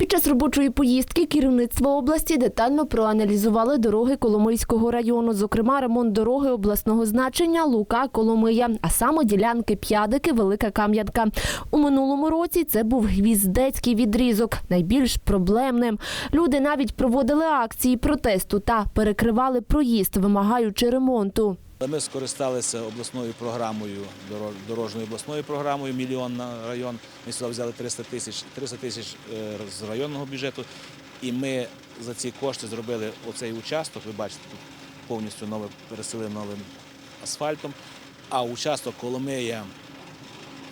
Під час робочої поїздки керівництво області детально проаналізували дороги Коломийського району, зокрема ремонт дороги обласного значення Лука Коломия, а саме ділянки П'ядики Велика Кам'янка. У минулому році це був гвіздецький відрізок, найбільш проблемним. Люди навіть проводили акції протесту та перекривали проїзд, вимагаючи ремонту. Ми скористалися обласною програмою, доро- дорожньою обласною програмою «Мільйон на район». Ми сюди взяли 300 тисяч, 300 тисяч е, з районного бюджету. І ми за ці кошти зробили оцей участок. Ви бачите, тут повністю нове пересили новим асфальтом. А участок Коломия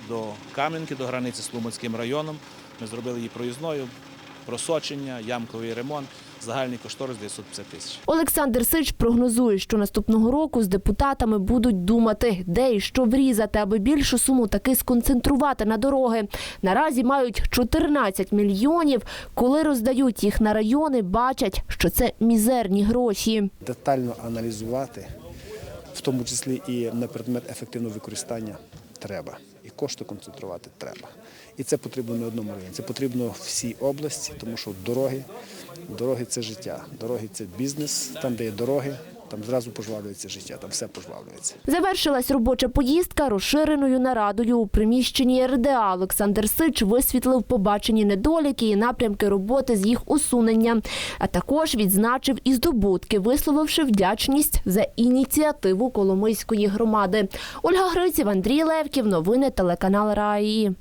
до Кам'янки, до границі з Лумацьким районом, ми зробили її проїзною, просочення, ямковий ремонт. Загальний кошторис 950 тисяч. Олександр Сич прогнозує, що наступного року з депутатами будуть думати, де і що врізати, аби більшу суму таки сконцентрувати на дороги. Наразі мають 14 мільйонів. Коли роздають їх на райони, бачать, що це мізерні гроші. детально аналізувати, в тому числі і на предмет ефективного використання треба. Кошти концентрувати треба. І це потрібно не одному районі, це потрібно всій області, тому що дороги, дороги це життя, дороги це бізнес. Там, де є дороги, там зразу пожвавлюється життя, там все пожвавлюється. Завершилась робоча поїздка розширеною нарадою у приміщенні РДА. Олександр Сич висвітлив побачені недоліки і напрямки роботи з їх усунення, а також відзначив і здобутки, висловивши вдячність за ініціативу Коломийської громади. Ольга Гриців, Андрій Левків. Новини телеканал Раї.